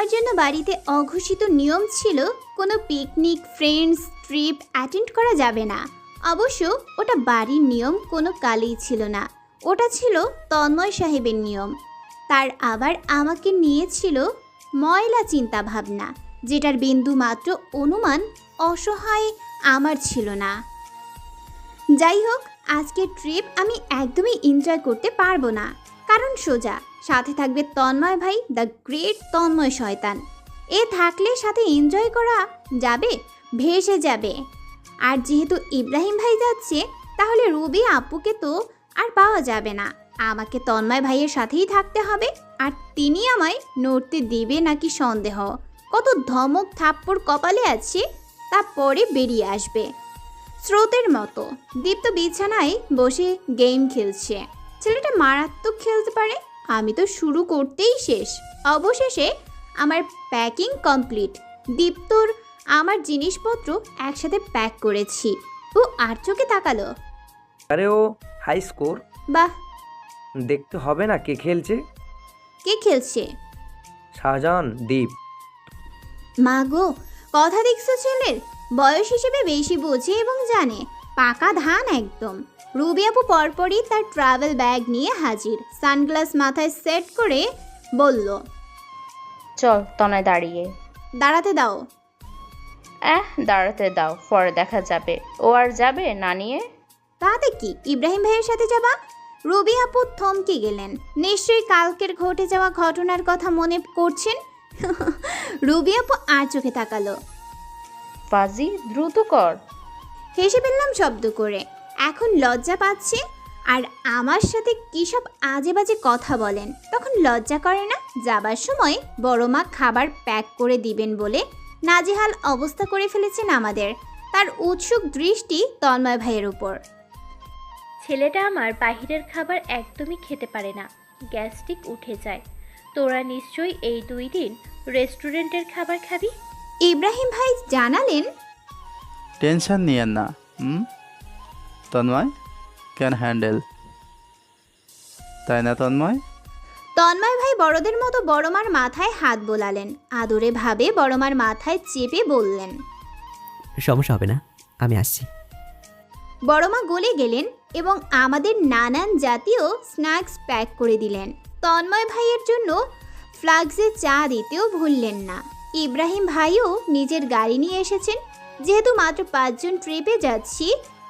আমার জন্য বাড়িতে অঘোষিত নিয়ম ছিল, কোনো পিকনিক ফ্রেন্ডস ট্রিপ অ্যাটেন্ড করা যাবে না। অবশ্য ওটা বাড়ির নিয়ম কোনো কালেই ছিল না। ওটা ছিল তন্ময় সাহেবের নিয়ম। তার আবার আমাকে নিয়েছিল ময়লা চিন্তা ভাবনা যেটার বিন্দু মাত্র অনুমান অসহায় আমার ছিল না। যাই হোক, আজকের ট্রিপ আমি একদমই এনজয় করতে পারব না। কারণ সোজা। সাথে থাকবে তন্ময় ভাই দ্য গ্রেট তন্ময় শয়তান। এ থাকলে সাথে এনজয় করা যাবে, ভেসে যাবে। আর যেহেতু ইব্রাহিম ভাই যাচ্ছে, তাহলে রুবি আপুকে তো আর পাওয়া যাবে না। আমাকে তন্ময় ভাইয়ের সাথেই থাকতে হবে, আর তিনি আমায় নড়তে দিবে নাকি সন্দেহ? কত ধমক থাপ্পড় কপালে আছে, তা পরে বেরিয়ে আসবে। স্রোতের মতো। দীপ্ত বিছানায় বসে গেম খেলছে। ছেলেটা মারাত্মক খেলতে পারে? আমি তো শুরু করতেই শেষ। অবশেষে আমার প্যাকিং কমপ্লিট দীপ্তর আমার জিনিসপত্র একসাথে প্যাক করেছি। ও আর চোখে তাকালো। আরে ও হাই স্কোর বাহ। দেখতে হবে না কে খেলছে। কে খেলছে? শাহজাহান দীপ। মা গো কথা দেখছ ছেলের? বয়স হিসেবে বেশি বোঝে এবং জানে। পাকা ধান একদম। রুবি আপু পরপরই তার ট্রাভেল ব্যাগ নিয়ে হাজির। সানগ্লাস মাথায় সেট করে বলল চল তনায় দাঁড়িয়ে। দাঁড়াতে দাও। এহ দাঁড়াতে দাও পরে দেখা যাবে। ও আর যাবে না নিয়ে? তাতে কি? ইব্রাহিম ভাইয়ের সাথে যাবা? রুবি আপু থমকে গেলেন। নিশ্চয়ই কালকের ঘটে যাওয়া ঘটনার কথা মনে করছেন? রুবি আপু আর চোখে তাকালো। ফাজি দ্রুত কর। হেসে ফেললাম শব্দ করে। এখন লজ্জা পাচ্ছে? আর আমার সাথে কী সব আজে বাজে কথা বলেন? তখন লজ্জা করে না? যাবার সময় বড় মা খাবার প্যাক করে দিবেন বলে নাজেহাল অবস্থা করে ফেলেছেন আমাদের। তার উৎসুক দৃষ্টি তন্ময় ভাইয়ের উপর। ছেলেটা আমার বাহিরের খাবার একদমই খেতে পারে না। গ্যাস্ট্রিক উঠে যায়। তোরা নিশ্চয়ই এই দুই দিন রেস্টুরেন্টের খাবার খাবি? ইব্রাহিম ভাই জানালেন টেনশন নিয়েন না হুম? তন্ময় ক্যান হ্যান্ডেল তাই না তন্ময়? তন্ময় ভাই বড়দের মতো বড়মার মাথায় হাত বোলালেন। আদরে ভাবে বড়মার মাথায় চেপে বললেন সমস্যা হবে না আমি আসছি। বড়মা গলে গেলেন এবং আমাদের নানান জাতীয় স্ন্যাক্স প্যাক করে দিলেন। তন্ময় ভাইয়ের জন্য ফ্লাক্সে চা দিতেও ভুললেন না। ইব্রাহিম ভাইও নিজের গাড়ি নিয়ে এসেছেন। যেহেতু মাত্র পাঁচজন ট্রিপে যাচ্ছি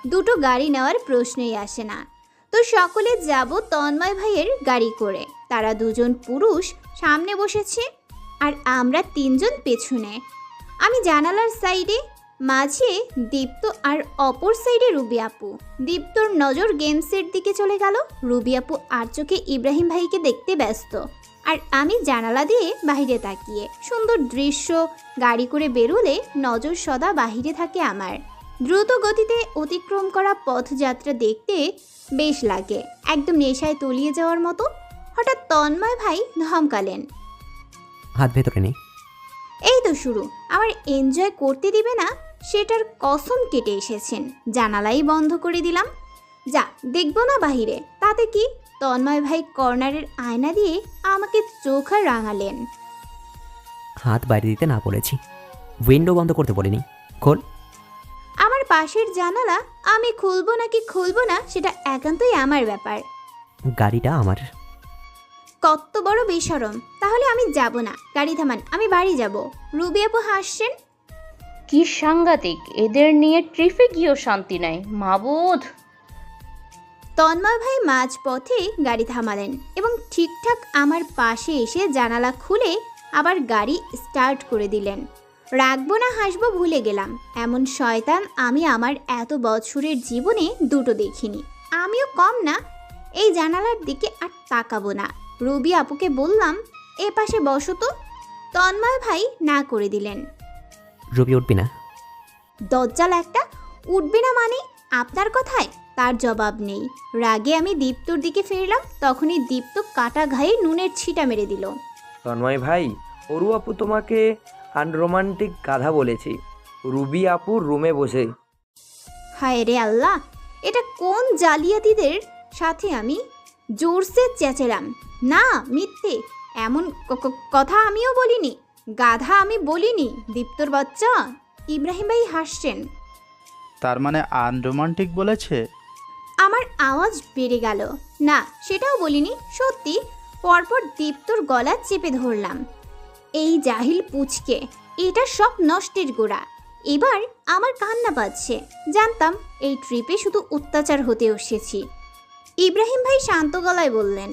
দুটো গাড়ি নেওয়ার প্রশ্নই আসে না। তো সকলে যাব তন্ময় ভাইয়ের গাড়ি করে। তারা দুজন পুরুষ সামনে বসেছে আর আমরা তিনজন পেছনে। আমি জানালার সাইডে, মাঝে দীপ্ত আর অপর সাইডে রুবি আপু। দীপ্তর নজর গেমসের দিকে চলে গেল। রুবি আপু আর চোখে ইব্রাহিম ভাইকে দেখতে ব্যস্ত। আর আমি জানালা দিয়ে বাইরে তাকিয়ে। সুন্দর দৃশ্য, গাড়ি করে বেরোলে নজর সদা বাহিরে থাকে আমার। দ্রুত গতিতে অতিক্রম করা পথযাত্রা দেখতে বেশ লাগে। একদম নেশায় তলিয়ে যাওয়ার মতো। হঠাৎ তন্ময় ভাই ধমকালেন। হাত ভেতরে নেই এই তো শুরু। আমার এনজয় করতে দিবে না সেটার কসম কেটে এসেছেন। জানালাই বন্ধ করে দিলাম। যা দেখব না বাহিরে। তাতে কি? তন্ময় ভাই কর্নারের আয়না দিয়ে আমাকে চোখা রাঙালেন। হাত বাইরে দিতে না বলেছি। উইন্ডো বন্ধ করতে বলিনি। খোল। আমার পাশের জানালা আমি খুলবো নাকি খুলবো না সেটা একান্তই আমার ব্যাপার। গাড়িটা আমার। কত বড় বেসরম তাহলে আমি যাব না। গাড়ি থামান আমি বাড়ি যাব। রুবি আপু হাসছেন? কি সাংঘাতিক এদের নিয়ে ট্রিপে গিয়েও শান্তি নাই মাবুদ। তন্ময় ভাই মাঝপথে গাড়ি থামালেন এবং ঠিকঠাক আমার পাশে এসে জানালা খুলে আবার গাড়ি স্টার্ট করে দিলেন। রাখব না হাসবো ভুলে গেলাম। এমন শয়তান আমি আমার এত বছরের জীবনে দুটো দেখিনি। আমিও কম না। এই জানালার দিকে আর তাকাবো না। রবি আপুকে বললাম এ পাশে বসো তো। তন্ময় ভাই না করে দিলেন। রবি উঠবি না? দজ্জাল একটা উঠবে না মানে? আপনার কথায়? তার জবাব নেই। রাগে আমি দীপ্তর দিকে ফিরলাম তখনই দীপ্ত কাটা ঘায়ে নুনের ছিটা মেরে দিল। তন্ময় ভাই অরু আপু তোমাকে আনরোমান্টিক গাধা বলেছি। রুবি আপুর রুমে বসে। হায় রে আল্লাহ এটা কোন জালিয়াতিদের সাথে আমি জোরসে চেঁচেলাম? না মিথ্যে। এমন কথা আমিও বলিনি গাধা আমি বলিনি দীপ্তর বাচ্চা ইব্রাহিম ভাই হাসছেন। তার মানে আনরোমান্টিক বলেছে? আমার আওয়াজ বেড়ে গেল। না সেটাও বলিনি সত্যি পরপর দীপ্তর গলা চেপে ধরলাম। এই জাহিল পুচকে, এটা সব নষ্টের গোড়া। এবার আমার কান্না পাচ্ছে জানতাম এই ট্রিপে শুধু অত্যাচার হতে এসেছি। ইব্রাহিম ভাই শান্ত গলায় বললেন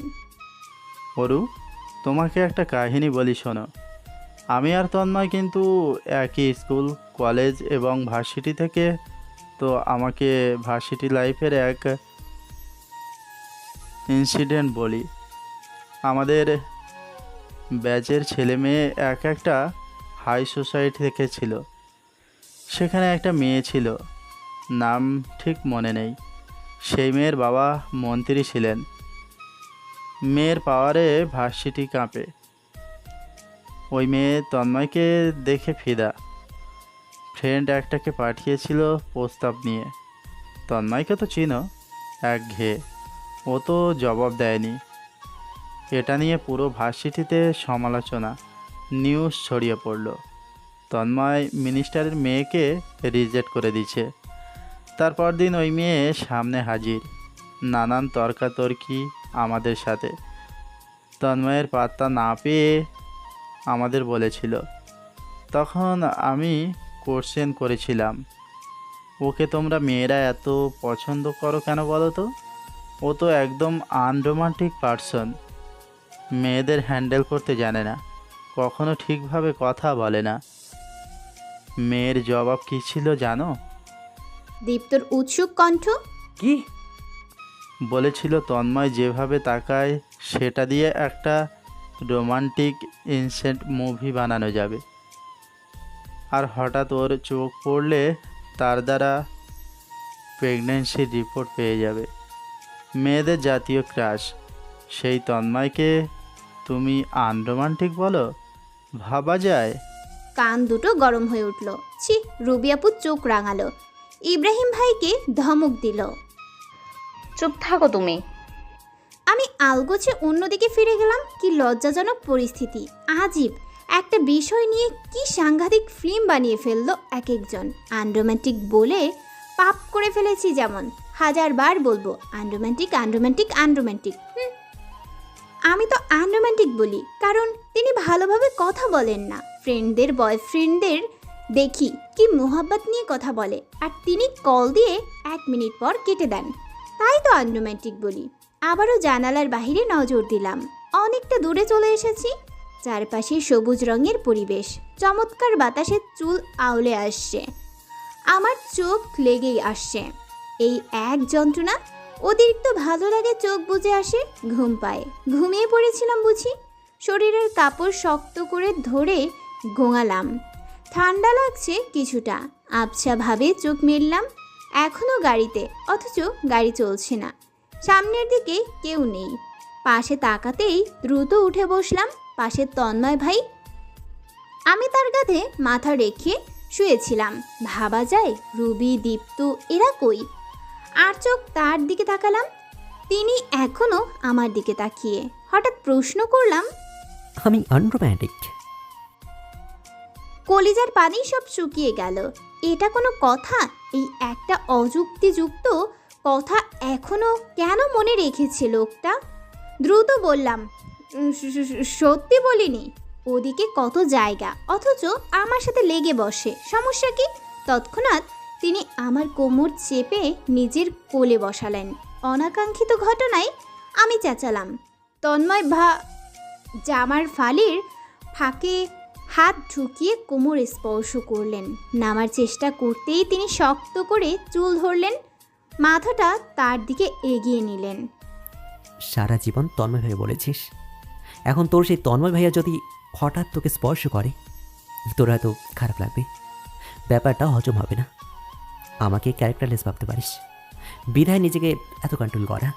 অরু তোমাকে একটা কাহিনী বলি শোনো। আমি আর তন্ময় কিন্তু একই স্কুল, কলেজ এবং ভার্সিটি থেকে, তো আমাকে ভার্সিটি লাইফের এক ইনসিডেন্ট বলি। আমাদের ব্যাচের ছেলে মেয়ে এক একটা হাই সোসাইটি থেকে ছিল। সেখানে একটা মেয়ে ছিল। নাম ঠিক মনে নেই। সেই মেয়ের বাবা মন্ত্রী ছিলেন। মেয়ের পাওয়ারে ভার্সিটি কাঁপে। ওই মেয়ে তন্ময়কে দেখে ফিদা। ফ্রেন্ড একটাকে পাঠিয়েছিল প্রস্তাব নিয়ে। তন্ময়কে তো চিনো এক ঘে ও তো জবাব দেয়নি। এটা নিয়ে পুরো ভার্সিটিতে সমালোচনা নিউজ ছড়িয়ে পড়ল। তন্ময় মিনিস্টারের মেয়েকে রিজেক্ট করে দিচ্ছে তারপর দিন ওই মেয়ে সামনে হাজির। নানান তর্কাতর্কি আমাদের সাথে। তন্ময়ের পাত্তা না পেয়ে আমাদের বলেছিল, তখন আমি কোশ্চেন করেছিলাম, ওকে তোমরা মেয়েরা এত পছন্দ করো কেন বলো তো? ও তো একদম আনরোমান্টিক পার্সন মেয়েদের হ্যান্ডেল করতে জানে না কখনো ঠিকভাবে কথা বলে না। মেয়ের জবাব কী ছিল জানো? দীপ্তর উৎসুক কণ্ঠ। কি? বলেছিল তন্ময় যেভাবে তাকায় সেটা দিয়ে একটা রোমান্টিক ইনসেন্ট মুভি বানানো যাবে। আর হঠাৎ ওর চোখ পড়লে তার দ্বারা প্রেগনেন্সির রিপোর্ট পেয়ে যাবে। মেয়েদের জাতীয় ক্রাশ সেই তন্ময়কে তুমি আনরোমান্টিক বলো? ভাবা যায়। কান দুটো গরম হয়ে উঠল। ছি রুবি আপু চোখ রাঙালো। ইব্রাহিম ভাইকে ধমক দিল। চুপ থাকো তুমি। আমি আলগোছে অন্যদিকে ফিরে গেলাম। কি লজ্জাজনক পরিস্থিতি। আজীব একটা বিষয় নিয়ে কি সাংঘাতিক ফিল্ম বানিয়ে ফেলল এক একজন আনরোম্যান্টিক বলে পাপ করে ফেলেছি যেমন। হাজারবার বলব আনরোম্যান্টিক আনরোম্যান্টিক আনরোম্যান্টিক হুম। আমি তো আনরোম্যান্টিক বলি, কারণ তিনি ভালোভাবে কথা বলেন না। ফ্রেন্ডদের বয়ফ্রেন্ডদের দেখি কি মোহাব্বত নিয়ে কথা বলে, আর তিনি কল দিয়ে এক মিনিট পর কেটে দেন। তাই তো আনরোম্যান্টিক বলি। আবারও জানালার বাহিরে নজর দিলাম। অনেকটা দূরে চলে এসেছি, চারপাশে সবুজ রঙের পরিবেশ। চমৎকার বাতাসের চুল আউলে আসছে। আমার চোখ লেগেই আসছে। এই এক যন্ত্রণা অতিরিক্ত ভালো লাগে চোখ বুজে আসে, ঘুম পায়। ঘুমিয়ে পড়েছিলাম বুঝি? শরীরের কাপড় শক্ত করে ধরে গোঙালাম ঠান্ডা লাগছে কিছুটা। আবছাভাবে চোখ মেললাম এখনও গাড়িতে, অথচ গাড়ি চলছে না। সামনের দিকে কেউ নেই। পাশে তাকাতেই দ্রুত উঠে বসলাম, পাশে তন্ময় ভাই। আমি তার কাঁধে মাথা রেখে শুয়েছিলাম। ভাবা যায়, রুবি, দীপ্ত, এরা কই? আর চোখ তার দিকে তাকালাম তিনি এখনও আমার দিকে তাকিয়ে। হঠাৎ প্রশ্ন করলাম আমি আনরোম্যান্টিক। কলিজার পানি সব শুকিয়ে গেল। এটা কোনো কথা? এই একটা অযুক্তিযুক্ত কথা এখনও কেন মনে রেখেছে লোকটা? দ্রুত বললাম "উম, স- স- স- সত্যি বলিনি। ওদিকে কত জায়গা অথচ আমার সাথে লেগে বসে। সমস্যা কি? তৎক্ষণাৎ আমার কোমর চেপে নিজের কোলে বসালেন। অনাকাঙ্ক্ষিত ঘটনায় আমি চেঁচালাম। তন্ময় ভা, জামার ফালির ফাঁকে হাত ঢুকিয়ে কোমর স্পর্শ করলেন। নামার চেষ্টা করতেই তিনি শক্ত করে চুল ধরলেন, মাথাটা তার দিকে এগিয়ে নিলেন। সারা জীবন তন্ময় ভাইয়া বলেছিস? এখন তোর সেই তন্ময় ভাইয়া যদি হঠাৎ তোকে স্পর্শ করে, তোর হয়তো খারাপ লাগবে। ব্যাপারটা হজম হবে না। আমাকে ক্যারেক্টারলেস ভাবতে পারিস। বিধায় নিজেকে এত কন্ট্রোল করা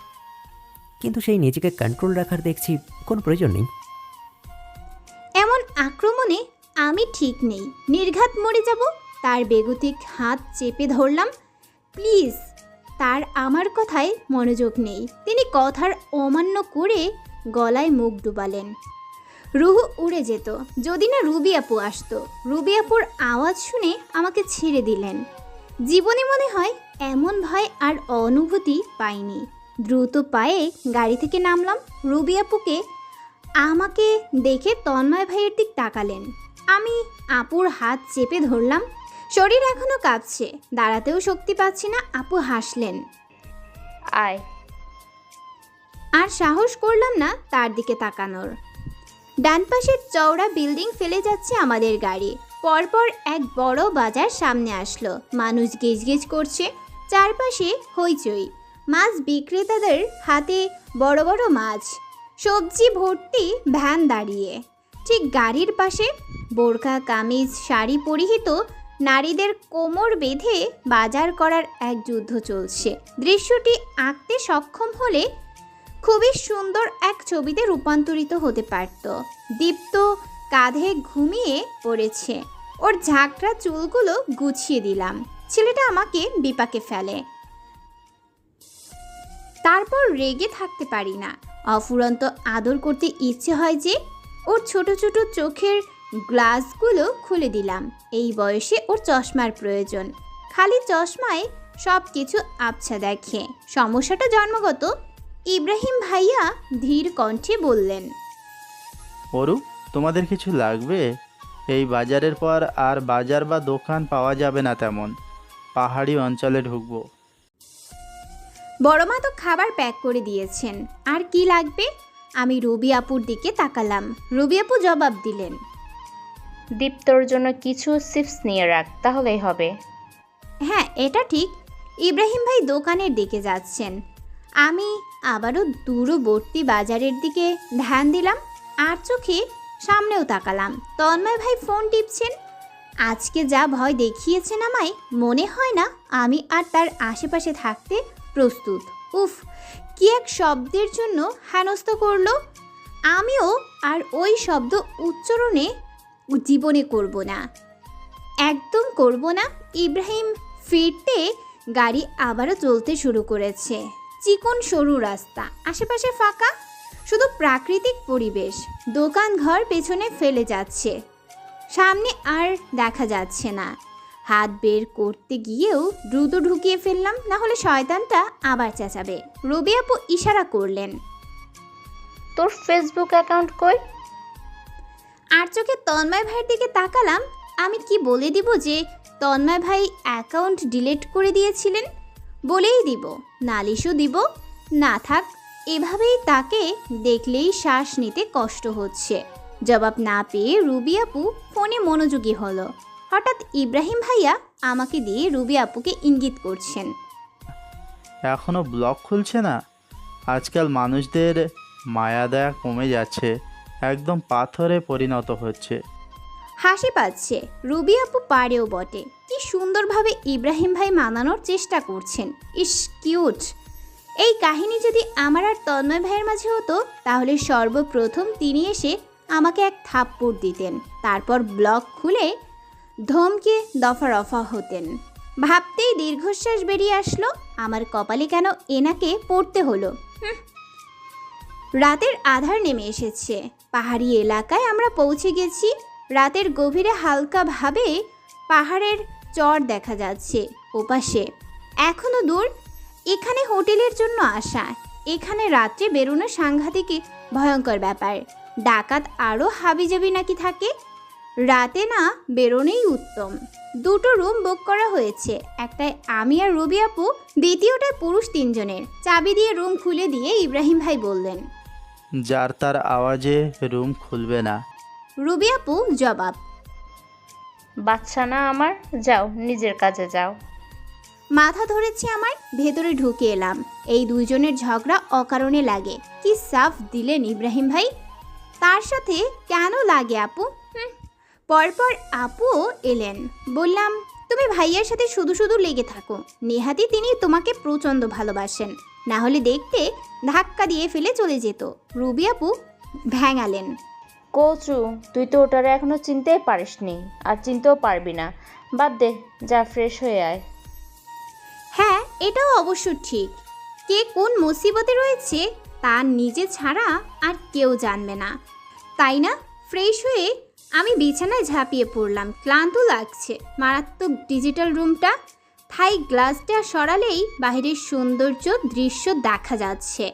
কিন্তু সেই নিজেকে কন্ট্রোল রাখার দেখছি কোনো প্রয়োজন নেই। এমন আক্রমণে আমি ঠিক নেই। নির্ঘাত মরে যাব, তার বেগতিক হাত চেপে ধরলাম। প্লিজ, তার আমার কথায় মনোযোগ নেই। তিনি কথার অমান্য করে গলায় মুখ ডুবালেন। রুহু উড়ে যেত। যদি না রুবি আপু আসতো, রুবি আপুর আওয়াজ শুনে আমাকে ছেড়ে দিলেন। জীবনে মনে হয় এমন ভয় আর অনুভূতি পাইনি। দ্রুত পায়ে গাড়ি থেকে নামলাম। রুবি আপুকে আমাকে দেখে তন্ময় ভাইয়ের দিক তাকালেন। আমি আপুর হাত চেপে ধরলাম। শরীর এখনও কাঁপছে। দাঁড়াতেও শক্তি পাচ্ছি না। আপু হাসলেন। আয়। আর সাহস করলাম না তার দিকে তাকানোর। ডান পাশের চওড়া বিল্ডিং ফেলে যাচ্ছে আমাদের গাড়ি। পরপর এক বড় বাজার সামনে আসলো। মানুষ গেজগেজ করছে, চারপাশে হইচই। মাছ বিক্রেতাদের হাতে বড় বড় মাছ। সবজি ভর্তি ভ্যান দাঁড়িয়ে। ঠিক গাড়ির পাশে বোরকা কামিজ, শাড়ি পরিহিত নারীদের কোমর বেঁধে বাজার করার এক যুদ্ধ চলছে। দৃশ্যটি আঁকতে সক্ষম হলে খুবই সুন্দর এক ছবিতে রূপান্তরিত হতে পারত। দীপ্ত কাঁধে ঘুমিয়ে পড়েছে। ওর ঝাঁকড়া চুলগুলো গুছিয়ে দিলাম। ছেলেটা আমাকে বিপাকে ফেলে। তারপর রেগে থাকতে পারি না। অফুরন্ত আদর করতে ইচ্ছে হয় যে ওর ছোট ছোট চোখের গ্লাসগুলো খুলে দিলাম। এই বয়সে ওর চশমার প্রয়োজন। খালি চশমায় সব কিছু আবছা দেখে। সমস্যাটা জন্মগত। ইব্রাহিম ভাইয়া ধীর কণ্ঠে বললেন অরু তোমাদের কিছু লাগবে? এই বাজারের পর আর বাজার বা দোকান পাওয়া যাবে না তেমন। পাহাড়ি অঞ্চলে ঢুকবো। বড়মা তো খাবার প্যাক করে দিয়েছেন। আর কি লাগবে? আমি রবি আপুর দিকে তাকালাম। রবি আপু জবাব দিলেন দীপ্তর জন্য কিছু চিপস নিয়ে রাখ তাহলেই হবে। হ্যাঁ এটা ঠিক। ইব্রাহিম ভাই দোকানের দিকে যাচ্ছেন। আমি আবারও দূরবর্তী বাজারের দিকে ধ্যান দিলাম। আর চোখে সামনেও তাকালাম। তন্ময় ভাই ফোন টিপছেন? আজকে যা ভয় দেখিয়েছেন আমায়, মনে হয় না আমি আর তার আশেপাশে থাকতে প্রস্তুত। উফ, কি এক শব্দের জন্য হেনস্থ করল। আমিও আর ওই শব্দ উচ্চারণে জীবনে করব না। একদম করব না। ইব্রাহিম ফিরতে গাড়ি আবারও চলতে শুরু করেছে। চিকন সরু রাস্তা, আশেপাশে ফাঁকা। শুধু প্রাকৃতিক পরিবেশ। দোকান ঘর পেছনে ফেলে যাচ্ছে। সামনে আর দেখা যাচ্ছে না। হাত বের করতে গিয়েও দ্রুত ঢুকিয়ে ফেললাম না হলে শয়তানটা আবার চেঁচাবে। রবি আপু ইশারা করলেন। তোর ফেসবুক অ্যাকাউন্ট কই? আর চোখে তন্ময় ভাইয়ের দিকে তাকালাম আমি কি বলে দিব যে তন্ময় ভাই অ্যাকাউন্ট ডিলিট করে দিয়েছিলেন? বলেই দিব নালিশও দিব না থাক এভাবেই তাকে দেখলেই শ্বাস নিতে কষ্ট হচ্ছে। জবাব না পেয়ে রুবি আপু ফোনে মনোযোগী হলো। হঠাৎ ইব্রাহিম ভাইয়া আমাকে দিয়ে রুবি আপুকে ইঙ্গিত করছেন। এখনও ব্লগ খুলছে না। আজকাল মানুষদের মায়া দয়া কমে যাচ্ছে। একদম পাথরে পরিণত হচ্ছে। হাসি পাচ্ছে। রুবি আপু পারেও বটে। কি সুন্দরভাবে ইব্রাহিম ভাই মানানোর চেষ্টা করছেন। ইস কিউট। এই কাহিনী যদি আমার আর তন্ময় ভাইয়ের মাঝে হতো, তাহলে সর্বপ্রথম তিনি এসে আমাকে এক থাপ্পড় দিতেন, তারপর ব্লক খুলে ধমকে দফা রফা হতেন। ভাবতেই দীর্ঘশ্বাস বেরিয়ে আসলো, আমার কপালে কেন এনাকে পড়তে হলো? রাতের আধার নেমে এসেছে। পাহাড়ি এলাকায় আমরা পৌঁছে গেছি, রাতের গভীরে হালকাভাবে পাহাড়ের চর দেখা যাচ্ছে ওপাশে। এখনও দূর এখানে হোটেলের জন্য আসা। এখানে রাত্রে বেরোনো সাংঘাতিক ভয়ঙ্কর ব্যাপার। ডাকাত আরও হাবিজাবি নাকি থাকে? রাতে না বেরোনোই উত্তম। দুটো রুম বুক করা হয়েছে একটায় আমি আর রবি আপু দ্বিতীয়টায় পুরুষ তিনজনের। চাবি দিয়ে রুম খুলে দিয়ে ইব্রাহিম ভাই বললেন যার তার আওয়াজে রুম খুলবে না। রুবি আপু জবাব বাচ্চা না আমার যাও নিজের কাজে যাও। মাথা ধরেছে আমার ভেতরে ঢুকে এলাম। এই দুইজনের ঝগড়া অকারণে লাগে। কি সাফ দিলেন ইব্রাহিম ভাই। তার সাথে কেন লাগে আপু? পরপর আপুও এলেন। বললাম, তুমি ভাইয়ার সাথে শুধু শুধু লেগে থাকো। নেহাতি তিনি তোমাকে প্রচণ্ড ভালোবাসেন। না হলে দেখতে ধাক্কা দিয়ে ফেলে চলে যেত। রুবি আপু ভ্যাঙালেন। কচু, তুই তো ওটারে এখনও চিনতেই পারিসনি। আর চিনতেও পারবি না। বাদ দে, যা ফ্রেশ হয়ে আয়। হ্যাঁ এটাও অবশ্য ঠিক। কে কোন মুসিবতে রয়েছে, তা নিজে ছাড়া আর কেউ জানবে না। তাই না, ফ্রেশ হয়ে আমি বিছানায় ঝাঁপিয়ে পড়লাম। ক্লান্ত লাগছে। মারাত্মক ডিজিটাল রুমটা, থাই গ্লাসটা সরালেই বাইরের সৌন্দর্য দৃশ্য দেখা যাচ্ছে।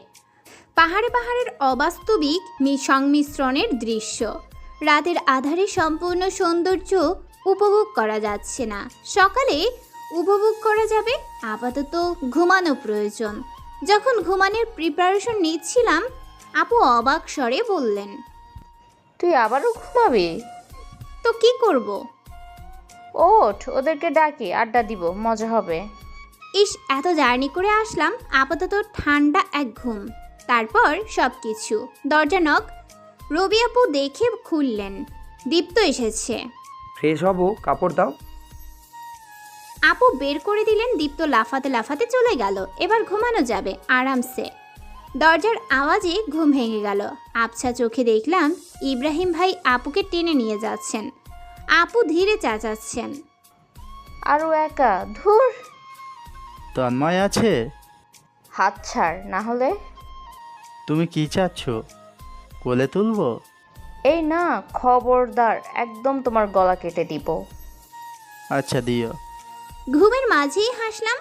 পাহাড়ে পাহাড়ের অবাস্তবিক সংমিশ্রণের দৃশ্য। রাতের আধারে সম্পূর্ণ সৌন্দর্য উপভোগ করা যাচ্ছে না। সকালে উপভোগ করা যাবে আপাতত ঘুমানো প্রয়োজন। যখন ঘুমানোর প্রিপারেশন নিচ্ছিলাম আপু অবাক স্বরে বললেন তুই আবারও ঘুমাবি? তো কি করব। ওঠ ওদেরকে ডাকি আড্ডা দিব মজা হবে। ইস এত জার্নি করে আসলাম আপাতত ঠান্ডা এক ঘুম। তারপর সব কিছু দরজা নক রবি আপু দেখে খুললেন দীপ্ত এসেছে। ফ্রেশ হব কাপড় দাও। আপু বের করে দিলেন দীপ্ত লাফাতে লাফাতে চলে গেল। এবার ঘুমানো যাবে আরামসে। দরজার আওয়াজে ঘুম ভেঙে গেল। আবছা চোখে দেখলাম ইব্রাহিম ভাই আপুকে টেনে নিয়ে যাচ্ছেন। আপু ধীরে চাচাচ্ছেন। আরও একা ধুর। তন্ময় আছে? হাত ছাড় না হলে? তুমি কি চাচ্ছ? কোলে তুলবো? এই না খবরদার একদম তোমার গলা কেটে দিব। আচ্ছা দিও। ঘুমের মাঝেই হাসলাম,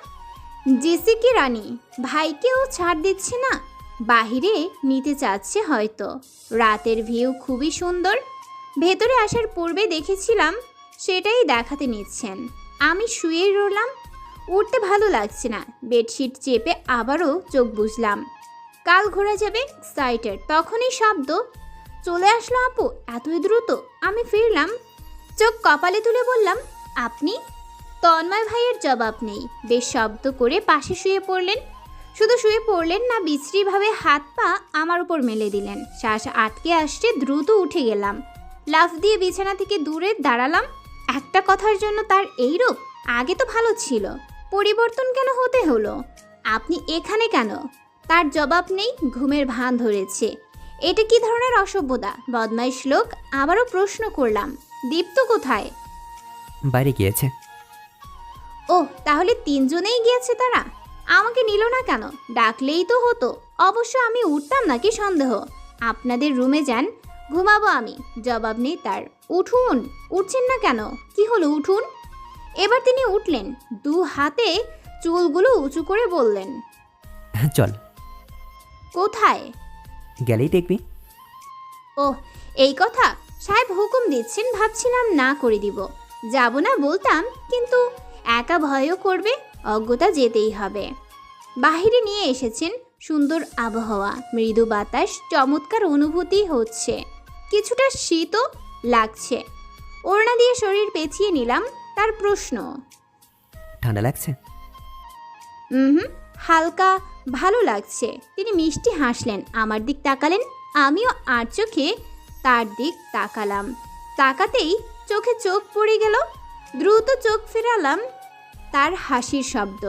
জেসিকে রানী, ভাইকেও ছাড় দিচ্ছে না? বাহিরে নিতে চাচ্ছে হয়তো। রাতের ভিউ খুবই সুন্দর। ভেতরে আসার পূর্বে দেখেছিলাম, সেটাই দেখাতে নিচ্ছেন। আমি শুয়েই রইলাম। উঠতে ভালো লাগছে না। বেডশিট চেপে আবারও চোখ বুঝলাম কাল ঘোরা যাবে এক্সাইটেড তখনই শব্দ, চলে আসলো আপু, এতই দ্রুত। আমি ফিরলাম। চোখ কপালে তুলে বললাম, আপনি তন্ময় ভাইয়ের জবাব নেই। বেশ শব্দ করে পাশে শুয়ে পড়লেন। শুধু শুয়ে পড়লেন না, বিশ্রীভাবে হাত পা আমার উপর মেলে দিলেন। শ্বাস আটকে আসছে দ্রুত উঠে গেলাম। লাফ দিয়ে বিছানা থেকে দূরে দাঁড়ালাম। একটা কথার জন্য তার এই রূপ আগে তো ভালো ছিল। পরিবর্তন কেন হতে হলো? আপনি এখানে কেন? তার জবাব নেই, ঘুমের ভান ধরেছে। এটা কি ধরনের অসভ্যতা? বদমাইশ লোক আবারও প্রশ্ন করলাম। দীপ্ত কোথায়? বাইরে গিয়েছে। ও তাহলে তিনজনেই গিয়েছে তারা? আমাকে নিল না কেন? ডাকলেই তো হতো। অবশ্য আমি উঠতাম নাকি সন্দেহ? আপনাদের রুমে যান। ঘুমাবো আমি। জবাব নেই তার। উঠুন! উঠছেন না কেন? কি হলো উঠুন? এবার তিনি উঠলেন। দু হাতে চুলগুলো উঁচু করে বললেন চল। কোথায়? গেলেই দেখবি। ও এই কথা? সাহেব হুকুম দিচ্ছেন ভাবছিলাম না করে দিব। যাব না বলতাম কিন্তু একা ভয়ও করবে অজ্ঞতা যেতেই হবে। বাহিরে নিয়ে এসেছেন সুন্দর আবহাওয়া মৃদু বাতাস চমৎকার অনুভূতি হচ্ছে। কিছুটা শীতও লাগছে। ওড়না দিয়ে শরীর পেঁচিয়ে নিলাম তার প্রশ্ন। ঠান্ডা লাগছে? হুম হালকা ভালো লাগছে। তিনি মিষ্টি হাসলেন আমার দিক তাকালেন আমিও আর চোখে তার দিক তাকালাম। তাকাতেই চোখে চোখ পড়ে গেল দ্রুত চোখ ফেরালাম তার হাসির শব্দ।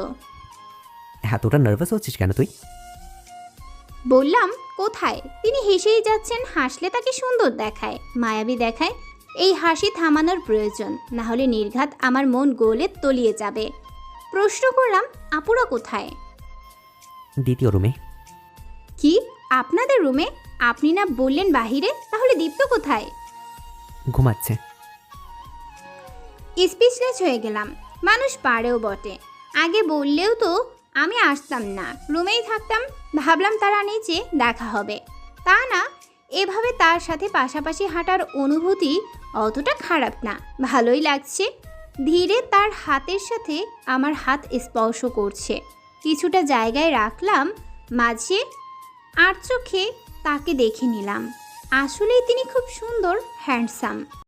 এতটা নার্ভাস হচ্ছিস কেন তুই? বললাম কোথায়? তিনি হেসেই যাচ্ছেন হাসলে তাকে সুন্দর দেখায় মায়াবী দেখায়। এই হাসি থামানোর প্রয়োজন না হলে নির্ঘাত আমার মন গোলে তলিয়ে যাবে। প্রশ্ন করলাম আপুরা কোথায়? দ্বিতীয় রুমে কি? আপনাদের রুমে আপনি না বললেন বাহিরে? তাহলে দীপ্ত কোথায়? ঘুমাচ্ছে। স্পিচলেস হয়ে গেলাম। মানুষ পারেও বটে। আগে বললেও তো আমি আসতাম না। রুমেই থাকতাম, ভাবলাম তারা নিচে দেখা হবে। তা না, এভাবে তার সাথে পাশাপাশি হাঁটার অনুভূতি অতটা খারাপ না, ভালোই লাগছে। ধীরে তার হাতের সাথে আমার হাত স্পর্শ করছে। কিছুটা জায়গায় রাখলাম, মাঝে আর চোখে তাকে দেখে নিলাম। আসলেই তিনি খুব সুন্দর, হ্যান্ডসাম।